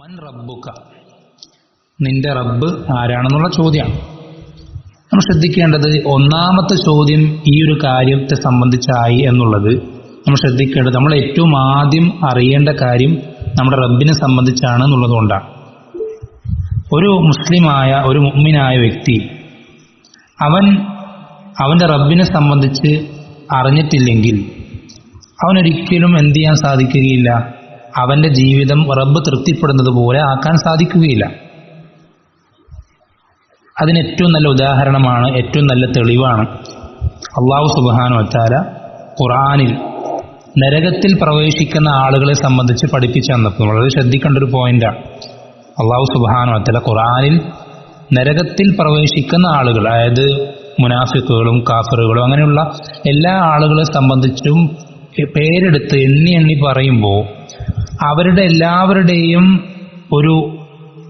മൻ റബ്ബുക്ക നിന്റെ റബ്ബ് ആരാണെന്നുള്ള ചോദ്യമാണ് നമ്മൾ ശ്രദ്ധിക്കേണ്ടത് ഒന്നാമത്തെ ചോദ്യം ഈ ഒരു കാര്യത്തെ സംബന്ധിച്ചായി എന്നുള്ളത് നമ്മൾ ശ്രദ്ധിക്കേണ്ടത് നമ്മൾ ഏറ്റവും ആദ്യം അറിയേണ്ട കാര്യം നമ്മുടെ റബ്ബിനെ സംബന്ധിച്ചാണ് എന്നുള്ളതുകൊണ്ടാണ് ഒരു മുസ്ലിമായ ഒരു മുമ്മിനായ വ്യക്തി അവൻ അവന്റെ റബ്ബിനെ സംബന്ധിച്ച് അറിഞ്ഞിട്ടില്ലെങ്കിൽ അവനൊരിക്കലും എന്ത് ചെയ്യാൻ സാധിക്കുകയില്ല. അവന്റെ ജീവിതം റബ്ബ് തൃപ്തിപ്പെടുന്നത് പോലെ ആക്കാൻ സാധിക്കുകയില്ല. അതിന് ഏറ്റവും നല്ല ഉദാഹരണമാണ് ഏറ്റവും നല്ല തെളിവാണ്. അള്ളാഹു സുബാനു വച്ചാല ഖുറാനിൽ നരകത്തിൽ പ്രവേശിക്കുന്ന ആളുകളെ സംബന്ധിച്ച് പഠിപ്പിച്ചു തന്നപ്പോൾ വളരെ ശ്രദ്ധിക്കേണ്ട ഒരു പോയിന്റാണ് അള്ളാഹു സുബാനു വച്ചാല ഖുറാനിൽ നരകത്തിൽ പ്രവേശിക്കുന്ന ആളുകൾ അതായത് മുനാഫിക്കുകളും കാഫറുകളും അങ്ങനെയുള്ള എല്ലാ ആളുകളെ സംബന്ധിച്ചും പേരെടുത്ത് എണ്ണി എണ്ണി പറയുമ്പോൾ അവരുടെ എല്ലാവരുടെയും ഒരു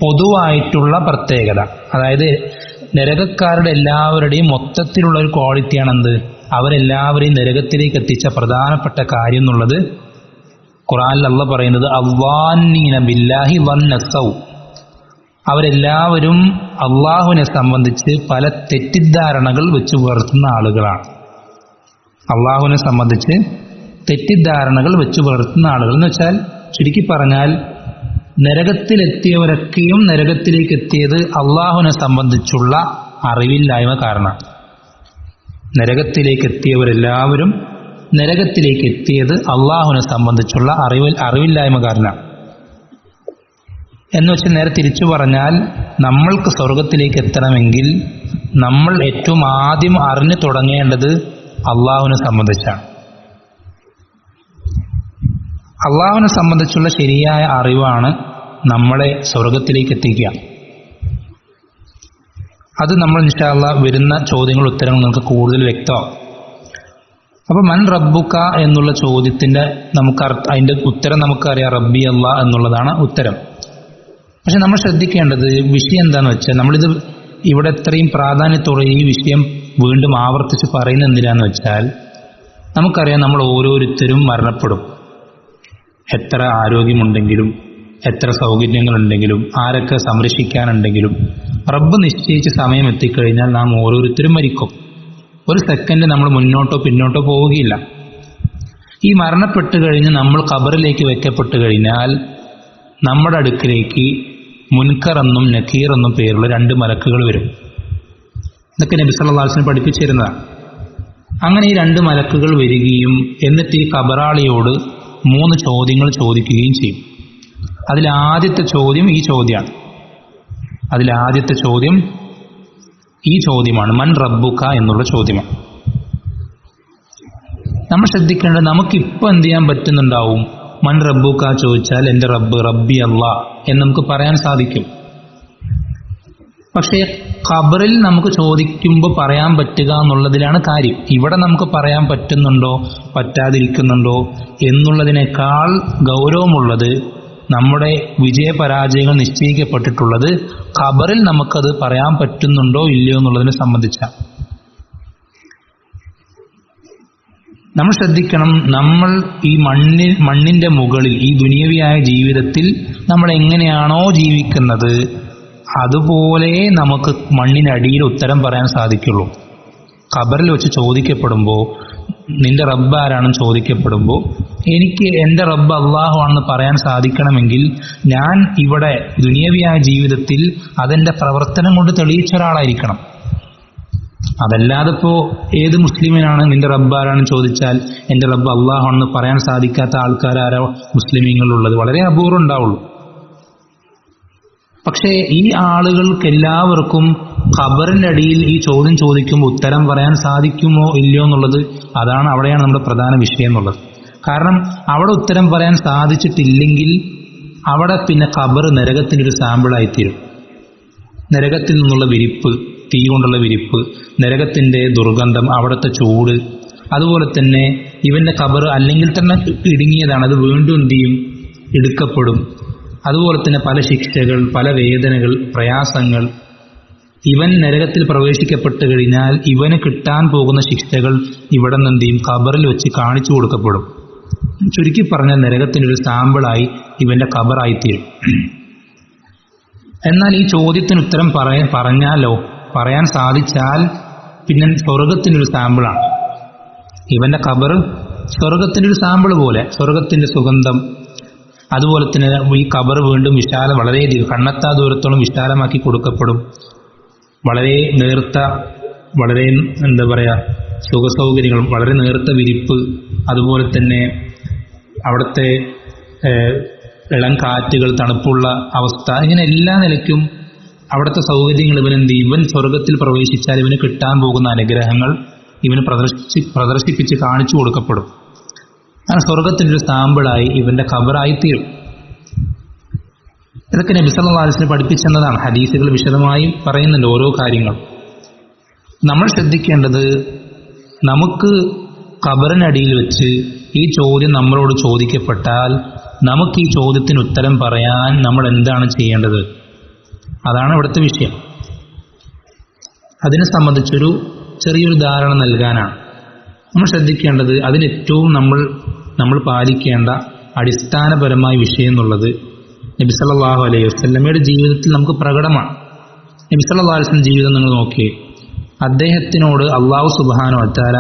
പൊതുവായിട്ടുള്ള പ്രത്യേകത. അതായത് നരകക്കാരുടെ എല്ലാവരുടെയും മൊത്തത്തിലുള്ള ഒരു ക്വാളിറ്റിയാണ് എന്ത് അവരെല്ലാവരെയും നരകത്തിലേക്ക് എത്തിച്ച പ്രധാനപ്പെട്ട കാര്യം എന്നുള്ളത് ഖുറാനിൽ അല്ല പറയുന്നത് അവ്വാന്നീന ബില്ലാഹി വന്നസൗ അവരെല്ലാവരും അള്ളാഹുവിനെ സംബന്ധിച്ച് പല തെറ്റിദ്ധാരണകൾ വെച്ച് പുലർത്തുന്ന ആളുകളാണ്. അള്ളാഹുവിനെ സംബന്ധിച്ച് തെറ്റിദ്ധാരണകൾ വെച്ച് പുലർത്തുന്ന ആളുകൾ എന്ന് വെച്ചാൽ ചുരുക്കി പറഞ്ഞാൽ നരകത്തിലെത്തിയവരൊക്കെയും നരകത്തിലേക്ക് എത്തിയത് അള്ളാഹുവിനെ സംബന്ധിച്ചുള്ള അറിവില്ലായ്മ കാരണം നരകത്തിലേക്ക് എത്തിയവരെല്ലാവരും നരകത്തിലേക്ക് എത്തിയത് അള്ളാഹുവിനെ സംബന്ധിച്ചുള്ള അറിവിൽ അറിവില്ലായ്മ കാരണം എന്ന് വെച്ചാൽ നേരെ തിരിച്ചു പറഞ്ഞാൽ നമ്മൾക്ക് സ്വർഗത്തിലേക്ക് എത്തണമെങ്കിൽ നമ്മൾ ഏറ്റവും ആദ്യം അറിഞ്ഞു തുടങ്ങേണ്ടത് അള്ളാഹുവിനെ സംബന്ധിച്ചാണ്. അള്ളാഹുവിനെ സംബന്ധിച്ചുള്ള ശരിയായ അറിവാണ് നമ്മളെ സ്വർഗത്തിലേക്ക് എത്തിക്കുക. അത് നമ്മൾ ഇൻഷാല്ല വരുന്ന ചോദ്യങ്ങൾ ഉത്തരങ്ങൾ നമുക്ക് കൂടുതൽ വ്യക്തമാവും. അപ്പൊ മൻ റബ്ബുക്ക എന്നുള്ള ചോദ്യത്തിന്റെ നമുക്ക് അതിന്റെ ഉത്തരം നമുക്കറിയാം റബ്ബി അല്ല എന്നുള്ളതാണ് ഉത്തരം. പക്ഷെ നമ്മൾ ശ്രദ്ധിക്കേണ്ടത് വിഷയം എന്താണെന്ന് വെച്ചാൽ നമ്മളിത് ഇവിടെ ഇത്രയും പ്രാധാന്യത്തോടെ ഈ വിഷയം വീണ്ടും ആവർത്തിച്ച് പറയുന്നത് എന്തിനാന്ന് വെച്ചാൽ നമുക്കറിയാം നമ്മൾ ഓരോരുത്തരും മരണപ്പെടും. എത്ര ആരോഗ്യമുണ്ടെങ്കിലും എത്ര സൗകര്യങ്ങളുണ്ടെങ്കിലും ആരൊക്കെ സംരക്ഷിക്കാനുണ്ടെങ്കിലും റബ്ബ് നിശ്ചയിച്ച സമയം എത്തിക്കഴിഞ്ഞാൽ നാം ഓരോരുത്തരും മരിക്കും. ഒരു സെക്കൻഡ് നമ്മൾ മുന്നോട്ടോ പിന്നോട്ടോ പോവുകയില്ല. ഈ മരണപ്പെട്ട് കഴിഞ്ഞ് നമ്മൾ ഖബറിലേക്ക് വെക്കപ്പെട്ട് കഴിഞ്ഞാൽ നമ്മുടെ അടുക്കിലേക്ക് മുൻകർ എന്നും നക്കീർ എന്നും പേരുള്ള രണ്ട് മലക്കുകൾ വരും. ഇതൊക്കെ നബി സല്ലാസിനെ പഠിപ്പിച്ചിരുന്നതാണ് അങ്ങനെ ഈ രണ്ട് മലക്കുകൾ വരികയും എന്നിട്ട് ഈ കബറാളിയോട് മൂന്ന് ചോദ്യങ്ങൾ ചോദിക്കുകയും ചെയ്യും. അതിലാദ്യത്തെ ചോദ്യം ഈ ചോദ്യമാണ്. അതിലാദ്യത്തെ ചോദ്യം ഈ ചോദ്യമാണ്. മൻ റബ്ബുക്ക എന്നുള്ള ചോദ്യമാണ്. നമ്മൾ ശ്രദ്ധിക്കേണ്ടത് നമുക്കിപ്പോൾ എന്ത് ചെയ്യാൻ പറ്റുന്നുണ്ടാവും? മൻ റബ്ബുക്ക ചോദിച്ചാൽ എന്റെ റബ്ബ് റബ്ബി അല്ല എന്ന് നമുക്ക് പറയാൻ സാധിക്കും. പക്ഷേ ഖബറിൽ നമുക്ക് ചോദിക്കുമ്പോൾ പറയാൻ പറ്റുക എന്നുള്ളതിലാണ് കാര്യം. ഇവിടെ നമുക്ക് പറയാൻ പറ്റുന്നുണ്ടോ? പറ്റാതിരിക്കുന്നുണ്ടോ? എന്നുള്ളതിനേക്കാൾ ഗൗരവമുള്ളത് നമ്മുടെ വിജയപരാജയങ്ങൾ നിശ്ചയിക്കപ്പെട്ടിട്ടുള്ളത് ഖബറിൽ നമുക്കത് പറയാൻ പറ്റുന്നുണ്ടോ ഇല്ലയോ എന്നുള്ളതിനെ സംബന്ധിച്ചാണ്. നമ്മൾ ശ്രദ്ധിക്കണം നമ്മൾ ഈ മണ്ണിൽ മണ്ണിന്റെ മുകളിൽ ഈ ദുനിയവിയായ ജീവിതത്തിൽ നമ്മൾ എങ്ങനെയാണോ ജീവിക്കുന്നത് അതുപോലെ നമുക്ക് മണ്ണിനടിയിൽ ഉത്തരം പറയാൻ സാധിക്കുള്ളൂ. ഖബറിൽ വെച്ച് ചോദിക്കപ്പെടുമ്പോൾ നിന്റെ റബ്ബ് ആരാണെന്ന് ചോദിക്കപ്പെടുമ്പോൾ എനിക്ക് എന്റെ റബ്ബ് അള്ളാഹു ആണെന്ന് പറയാൻ സാധിക്കണമെങ്കിൽ ഞാൻ ഇവിടെ ദുനിയവിയായ ജീവിതത്തിൽ അതെന്റെ പ്രവർത്തനം കൊണ്ട് തെളിയിച്ച ഒരാളായിരിക്കണം. അതല്ലാതെ ഇപ്പോൾ ഏത് മുസ്ലിമിനാണ് നിന്റെ റബ്ബ് ആരാണെന്ന് ചോദിച്ചാൽ എന്റെ റബ്ബ് അള്ളാഹു ആണെന്ന് പറയാൻ സാധിക്കാത്ത ആൾക്കാരാരോ മുസ്ലിമീങ്ങളുള്ളത്? വളരെ അപൂർവം ഉണ്ടാവുള്ളൂ. പക്ഷേ ഈ ആളുകൾക്ക് എല്ലാവർക്കും ഖബറിന്റെ അടിയിൽ ഈ ചോദ്യം ചോദിക്കുമ്പോൾ ഉത്തരം പറയാൻ സാധിക്കുമോ ഇല്ലയോ എന്നുള്ളത് അതാണ് അവിടെയാണ് നമ്മുടെ പ്രധാന വിഷയം എന്നുള്ളത്. കാരണം അവിടെ ഉത്തരം പറയാൻ സാധിച്ചിട്ടില്ലെങ്കിൽ അവിടെ പിന്നെ ഖബർ നരകത്തിന്റെ ഒരു സാമ്പിളായിത്തീരും നരകത്തിൽ നിന്നുള്ള വിരിപ്പ് തീ കൊണ്ടുള്ള വിരിപ്പ് നരകത്തിന്റെ ദുർഗന്ധം അവിടുത്തെ ചൂട് അതുപോലെ തന്നെ ഇവന്റെ ഖബർ അല്ലെങ്കിൽ തന്നെ ഇടുങ്ങിയതാണ്. അത് വീണ്ടും എന്ത് ചെയ്യും? എടുക്കപ്പെടും. അതുപോലെ തന്നെ പല ശിക്ഷകൾ പല വേദനകൾ പ്രയാസങ്ങൾ. ഇവൻ നരകത്തിൽ പ്രവേശിക്കപ്പെട്ടു കഴിഞ്ഞാൽ ഇവന് കിട്ടാൻ പോകുന്ന ശിക്ഷകൾ ഇവിടെ നിന്ന് എന്ത് ചെയ്യും ഖബറിൽ വെച്ച് കാണിച്ചു കൊടുക്കപ്പെടും. ചുരുക്കി പറഞ്ഞാൽ നരകത്തിന്റെ ഒരു സാമ്പിളായി ഇവന്റെ ഖബറായിത്തീരും. എന്നാൽ ഈ ചോദ്യത്തിന് ഉത്തരം പറയ പറഞ്ഞാലോ പറയാൻ സാധിച്ചാൽ പിന്നെ സ്വർഗത്തിന്റെ ഒരു സാമ്പിളാണ്. ഇവന്റെ ഖബർ സ്വർഗത്തിന്റെ ഒരു സാമ്പിൾ പോലെ സ്വർഗത്തിന്റെ സുഗന്ധം അതുപോലെ തന്നെ ഈ കബർ വീണ്ടും വിശാല വളരെയധികം കണ്ണത്താ ദൂരത്തോളം വിശാലമാക്കി കൊടുക്കപ്പെടും. വളരെ നേർത്ത വളരെ എന്താ പറയാ സുഖസൗകര്യങ്ങളും വളരെ നേർത്ത വിരിപ്പ് അതുപോലെ തന്നെ അവിടുത്തെ ഇളം കാറ്റുകൾ തണുപ്പുള്ള അവസ്ഥ ഇങ്ങനെ എല്ലാ നിലയ്ക്കും അവിടുത്തെ സൗകര്യങ്ങൾ ഇവൻ എന്ത് ഇവൻ സ്വർഗത്തിൽ പ്രവേശിച്ചാൽ ഇവന് കിട്ടാൻ പോകുന്ന അനുഗ്രഹങ്ങൾ ഇവന് പ്രദർശിച്ച് പ്രദർശിപ്പിച്ച് കാണിച്ചു കൊടുക്കപ്പെടും. അങ്ങനെ സ്വർഗത്തിന്റെ ഒരു സാമ്പിളായി ഇവന്റെ ഖബറായി തീരും ഇതൊക്കെ നബി പഠിപ്പിച്ചെന്നതാണ്. ഹദീസുകൾ വിശദമായി പറയുന്നുണ്ട് ഓരോ കാര്യങ്ങളും. നമ്മൾ ശ്രദ്ധിക്കേണ്ടത് നമുക്ക് ഖബറിനടിയിൽ വെച്ച് ഈ ചോദ്യം നമ്മളോട് ചോദിക്കപ്പെട്ടാൽ നമുക്ക് ഈ ചോദ്യത്തിന് ഉത്തരം പറയാൻ നമ്മൾ എന്താണ് ചെയ്യേണ്ടത്? അതാണ് ഇവിടുത്തെ വിഷയം. അതിനെ സംബന്ധിച്ചൊരു ചെറിയൊരു ധാരണ നൽകാനാണ്. നമ്മൾ ശ്രദ്ധിക്കേണ്ടത് അതിന് ഏറ്റവും നമ്മൾ നമ്മൾ പാലിക്കേണ്ട അടിസ്ഥാനപരമായ വിഷയം എന്നുള്ളത് നബി സല്ലല്ലാഹു അലൈഹി വസ്ലമയുടെ ജീവിതത്തിൽ നമുക്ക് പ്രകടമാണ്. നബി വസല്ലം ജീവിതം നിങ്ങൾ നോക്കിയേ അദ്ദേഹത്തിനോട് അള്ളാഹു സുബ്ഹാനഹു അത്താര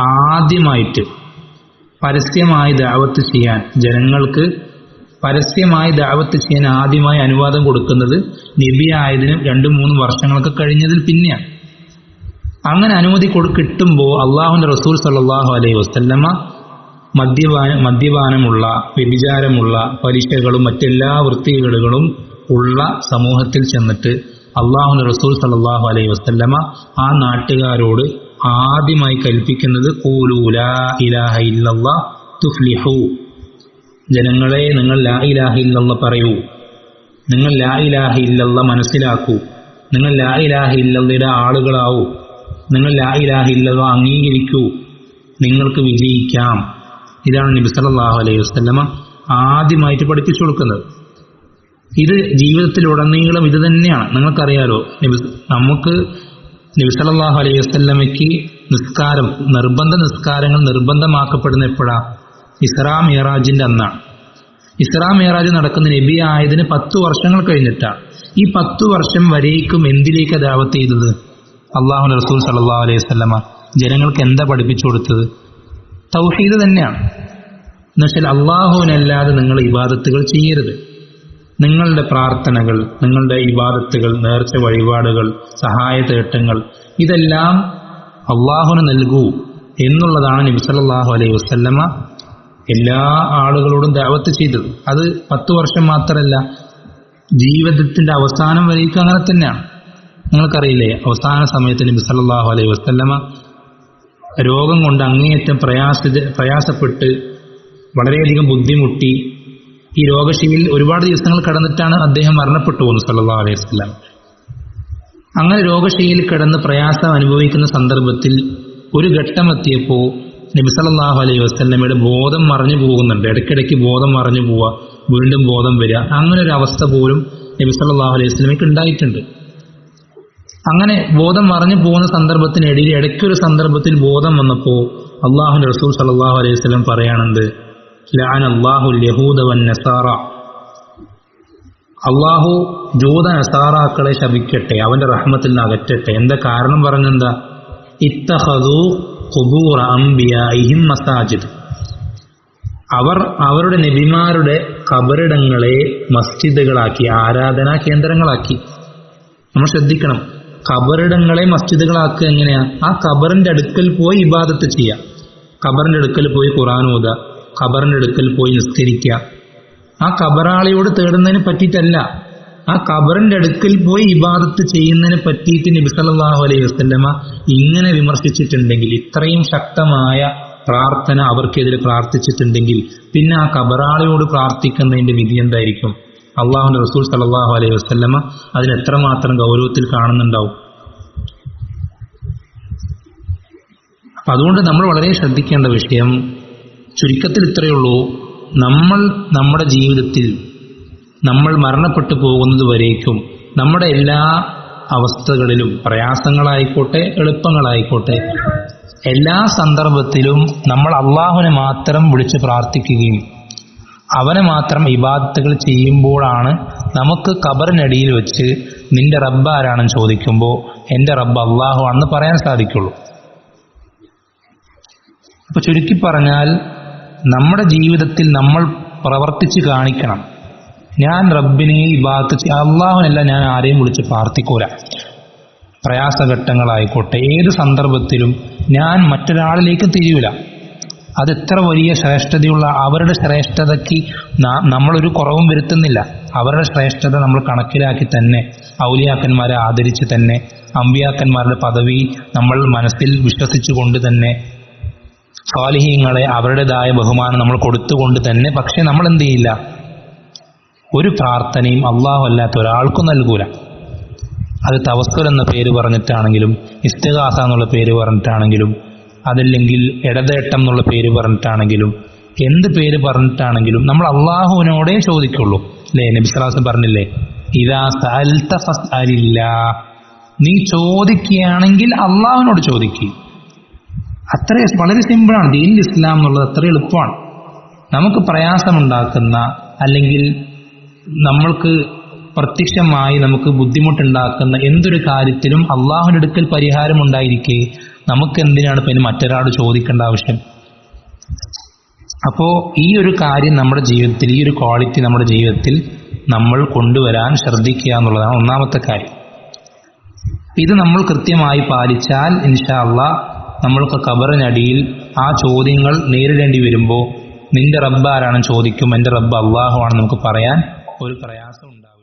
ആദ്യമായിട്ട് പരസ്യമായി ദാവത്ത് ചെയ്യാൻ ജനങ്ങൾക്ക് പരസ്യമായി ദാവത്ത് ചെയ്യാൻ ആദ്യമായി അനുവാദം കൊടുക്കുന്നത് നബി ആയതിന് രണ്ടു മൂന്ന് വർഷങ്ങളൊക്കെ കഴിഞ്ഞതിൽ പിന്നെയാണ്. അങ്ങനെ അനുമതി കൊടുക്കിട്ടുമ്പോൾ അള്ളാഹുന്റെ റസൂൽ സല്ലാഹു അലൈഹി വസല്ലമ മദ്യപാന മദ്യപാനമുള്ള വ്യഭിചാരമുള്ള പലിശകളും മറ്റെല്ലാ വൃത്തികേടുകളും ഉള്ള സമൂഹത്തിൽ ചെന്നിട്ട് അള്ളാഹു റസൂൽ സല്ലല്ലാഹു അലൈഹി വസല്ലമ ആ നാട്ടുകാരോട് ആദ്യമായി കൽപ്പിക്കുന്നത് തുഫ്ലിഹൂ. ജനങ്ങളെ നിങ്ങൾ ലാ ഇലാഹ ഇല്ലല്ല പറയൂ. നിങ്ങൾ ലാ ഇലാഹ ഇല്ലല്ല മനസ്സിലാക്കൂ. നിങ്ങൾ ലാ ഇലാഹ ഇല്ലല്ലയുടെ ആളുകളാവൂ. നിങ്ങൾ ലാ ഇലാഹ ഇല്ലല്ല അംഗീകരിക്കൂ. നിങ്ങൾക്ക് വിജയിക്കാം. ഇതാണ് നബി സല്ലല്ലാഹു അലൈഹി വസല്ലമ ആദ്യമായിട്ട് പഠിപ്പിച്ചു കൊടുക്കുന്നത്. ഇത് ജീവിതത്തിലുടനീളം ഇത് തന്നെയാണ്. നിങ്ങൾക്കറിയാലോ നബി നമുക്ക് നബി സല്ലല്ലാഹു അലൈഹി വസ്ലമയ്ക്ക് നിസ്കാരം നിർബന്ധ നിസ്കാരങ്ങൾ നിർബന്ധമാക്കപ്പെടുന്ന എപ്പോഴാ? ഇസ്രാ മിയറാജിന്റെ അന്നാണ്. ഇസ്രാ മിയറാജ് നടക്കുന്ന നബി ആയതിന് പത്ത് വർഷങ്ങൾ കഴിഞ്ഞിട്ടാണ് ഈ പത്ത് വർഷം വരേക്കും എന്തിലേക്ക് ദാവത്ത് ചെയ്തത്? അള്ളാഹു റസൂൽ സല്ലല്ലാഹു അലൈഹി വസല്ലമ ജനങ്ങൾക്ക് എന്താ പഠിപ്പിച്ചു കൊടുത്തത്? തൗഹീദ് തന്നെയാണ്. എന്നുവെച്ചാൽ അള്ളാഹുവിനല്ലാതെ നിങ്ങൾ ഇബാദത്തുകൾ ചെയ്യരുത്. നിങ്ങളുടെ പ്രാർത്ഥനകൾ നിങ്ങളുടെ ഇബാദത്തുകൾ നേർച്ച വഴിപാടുകൾ സഹായ തേട്ടങ്ങൾ ഇതെല്ലാം അള്ളാഹുവിന് നൽകൂ എന്നുള്ളതാണ് നബി സല്ലല്ലാഹു അലൈഹി വസല്ലമ എല്ലാ ആളുകളോടും ദാവത്ത് ചെയ്തത്. അത് പത്തു വർഷം മാത്രമല്ല ജീവിതത്തിന്റെ അവസാനം വരേക്കും അങ്ങനെ തന്നെയാണ്. നിങ്ങൾക്കറിയില്ലേ അവസാന സമയത്ത് നബി സല്ലല്ലാഹു അലൈഹി വസല്ലമ രോഗം കൊണ്ട് അങ്ങേയറ്റം പ്രയാസ പ്രയാസപ്പെട്ട് വളരെയധികം ബുദ്ധിമുട്ടി. ഈ രോഗശീലിൽ ഒരുപാട് ദിവസങ്ങൾ കടന്നിട്ടാണ് അദ്ദേഹം മരണപ്പെട്ടു പോകുന്നത് സല്ലല്ലാഹു അലൈഹി വസല്ലം. അങ്ങനെ രോഗശൈലിയിൽ കിടന്ന് പ്രയാസം അനുഭവിക്കുന്ന സന്ദർഭത്തിൽ ഒരു ഘട്ടം എത്തിയപ്പോൾ നബി സല്ലല്ലാഹു അലൈഹി വസ്ലമയുടെ ബോധം മറഞ്ഞു പോകുന്നുണ്ട്. ഇടയ്ക്കിടയ്ക്ക് ബോധം മറഞ്ഞു പോവുക വീണ്ടും ബോധം വരിക. അങ്ങനെ ഒരു അവസ്ഥ പോലും നബി സല്ലല്ലാഹു അലൈഹി വസ്ലമയ്ക്ക് ഉണ്ടായിട്ടുണ്ട്. അങ്ങനെ ബോധം മറഞ്ഞു പോകുന്ന സന്ദർഭത്തിനിടയിൽ ഇടയ്ക്കൊരു സന്ദർഭത്തിൽ ബോധം വന്നപ്പോൾ അള്ളാഹു റസൂൽ സല്ലല്ലാഹു അലൈഹി സ്വലം പറയാണെന്ത്? അള്ളാഹു ജൂത നസാറാക്കളെ ശപിക്കട്ടെ അവന്റെ റഹ്മത്തിൽ നിന്ന് അകറ്റട്ടെ. എന്താ കാരണം പറഞ്ഞെന്താ? ഇത്തഹദു ഖുബൂറ അംബിയായിഹിം മസാജിദ്. അവർ അവരുടെ നബിമാരുടെ കബറിടങ്ങളെ മസ്ജിദുകളാക്കി ആരാധനാ കേന്ദ്രങ്ങളാക്കി. നമ്മൾ ശ്രദ്ധിക്കണം. ഖബറിടങ്ങളെ മസ്ജിദുകളാക്കുക എങ്ങനെയാ? ആ ഖബറിന്റെ അടുക്കൽ പോയി ഇബാദത്ത് ചെയ്യുക ഖബറിന്റെ അടുക്കൽ പോയി ഖുറാൻ ഓതുക. ഖബറിന്റെ അടുക്കൽ പോയി നിസ്കരിക്കുക. ആ ഖബറാളിയോട് തേടുന്നതിനെ പറ്റിയിട്ടല്ല. ആ ഖബറിന്റെ അടുക്കൽ പോയി ഇബാദത്ത് ചെയ്യുന്നതിനെ പറ്റിയിട്ട് നബി സല്ലല്ലാഹു അലൈഹി വസല്ലമ ഇങ്ങനെ വിമർശിച്ചിട്ടുണ്ടെങ്കിൽ ഇത്രയും ശക്തമായ പ്രാർത്ഥന അവർക്കെതിരെ പ്രാർത്ഥിച്ചിട്ടുണ്ടെങ്കിൽ പിന്നെ ആ കബറാളിയോട് പ്രാർത്ഥിക്കുന്നതിന്റെ വിധി എന്തായിരിക്കും? അള്ളാഹുന്റെ റസൂൽ സല്ലല്ലാഹു അലൈഹി വസല്ലമ അതിനെത്രമാത്രം ഗൗരവത്തിൽ കാണുന്നുണ്ടാവും. അപ്പൊ അതുകൊണ്ട് നമ്മൾ വളരെ ശ്രദ്ധിക്കേണ്ട വിഷയം ചുരുക്കത്തിൽ ഇത്രയേ ഉള്ളൂ. നമ്മൾ നമ്മുടെ ജീവിതത്തിൽ നമ്മൾ മരണപ്പെട്ടു പോകുന്നത് വരേക്കും നമ്മുടെ എല്ലാ അവസ്ഥകളിലും പ്രയാസങ്ങളായിക്കോട്ടെ എളുപ്പങ്ങളായിക്കോട്ടെ എല്ലാ സന്ദർഭത്തിലും നമ്മൾ അള്ളാഹുവിനെ മാത്രം വിളിച്ച് പ്രാർത്ഥിക്കുകയും അവനെ മാത്രം ഇബാദത്തുകൾ ചെയ്യുമ്പോഴാണ് നമുക്ക് കബറിനടിയിൽ വെച്ച് നിന്റെ റബ്ബ് ആരാണെന്ന് ചോദിക്കുമ്പോൾ എന്റെ റബ്ബ് അള്ളാഹു ആണെന്ന് പറയാൻ സാധിക്കുള്ളൂ. അപ്പൊ ചുരുക്കി പറഞ്ഞാൽ നമ്മുടെ ജീവിതത്തിൽ നമ്മൾ പ്രവർത്തിച്ച് കാണിക്കണം. ഞാൻ റബ്ബിനെ ഇബാത്ത് അള്ളാഹുനല്ല ഞാൻ ആരെയും വിളിച്ച് പ്രാർത്ഥിക്കൂല. പ്രയാസഘട്ടങ്ങളായിക്കോട്ടെ ഏത് സന്ദർഭത്തിലും ഞാൻ മറ്റൊരാളിലേക്ക് തിരിയൂല. അത് എത്ര വലിയ ശ്രേഷ്ഠതയുള്ള അവരുടെ ശ്രേഷ്ഠതയ്ക്ക് നമ്മളൊരു കുറവും വരുത്തുന്നില്ല. അവരുടെ ശ്രേഷ്ഠത നമ്മൾ കണക്കിലാക്കി തന്നെ ഔലിയാക്കന്മാരെ ആദരിച്ച് തന്നെ അമ്പിയാക്കന്മാരുടെ പദവി നമ്മൾ മനസ്സിൽ വിശ്വസിച്ചുകൊണ്ട് തന്നെ സ്വാലിഹീങ്ങളെ അവരുടേതായ ബഹുമാനം നമ്മൾ കൊടുത്തുകൊണ്ട് തന്നെ പക്ഷെ നമ്മൾ എന്ത് ചെയ്യില്ല? ഒരു പ്രാർത്ഥനയും അള്ളാഹു അല്ലാത്ത ഒരാൾക്കും നൽകൂല. അത് തവസ്സുൽ എന്ന പേര് പറഞ്ഞിട്ടാണെങ്കിലും ഇസ്തഗാസ എന്നുള്ള പേര് പറഞ്ഞിട്ടാണെങ്കിലും അതല്ലെങ്കിൽ ഇടതേട്ടം എന്നുള്ള പേര് പറഞ്ഞിട്ടാണെങ്കിലും എന്ത് പേര് പറഞ്ഞിട്ടാണെങ്കിലും നമ്മൾ അള്ളാഹുവിനോടെ ചോദിക്കുള്ളൂ. അല്ലേ? നബിസ്ലാസം പറഞ്ഞില്ലേ ഇതാ സഅൽത ഫസ്അലില്ലാ. നീ ചോദിക്കുകയാണെങ്കിൽ അള്ളാഹുവിനോട് ചോദിക്കുക അത്ര വളരെ സിമ്പിളാണ്. ദീൻ ഇസ്ലാം എന്നുള്ളത് അത്ര എളുപ്പമാണ്. നമുക്ക് പ്രയാസമുണ്ടാക്കുന്ന അല്ലെങ്കിൽ നമ്മൾക്ക് പ്രത്യക്ഷമായി നമുക്ക് ബുദ്ധിമുട്ടുണ്ടാക്കുന്ന എന്തൊരു കാര്യത്തിലും അള്ളാഹുനെടുക്കൽ പരിഹാരം ഉണ്ടായിരിക്കെ നമുക്ക് എന്തിനാണ് പിന്നെ മറ്റൊരാളോട് ചോദിക്കേണ്ട ആവശ്യം? അപ്പോ ഈ ഒരു കാര്യം നമ്മുടെ ജീവിതത്തിൽ ഈ ഒരു ക്വാളിറ്റി നമ്മുടെ ജീവിതത്തിൽ നമ്മൾ കൊണ്ടുവരാൻ ശ്രദ്ധിക്കുക എന്നുള്ളതാണ് ഒന്നാമത്തെ കാര്യം. ഇത് നമ്മൾ കൃത്യമായി പാലിച്ചാൽ ഇൻഷാ അള്ളാ നമ്മൾക്ക് കബറിനടിയിൽ ആ ചോദ്യങ്ങൾ നേരിടേണ്ടി വരുമ്പോൾ നിന്റെ റബ്ബ് ആരാണെന്ന് ചോദിക്കും എന്റെ റബ്ബ് അള്ളാഹു ആണെന്ന് നമുക്ക് പറയാൻ ഒരു പ്രയാസം ഉണ്ടാകും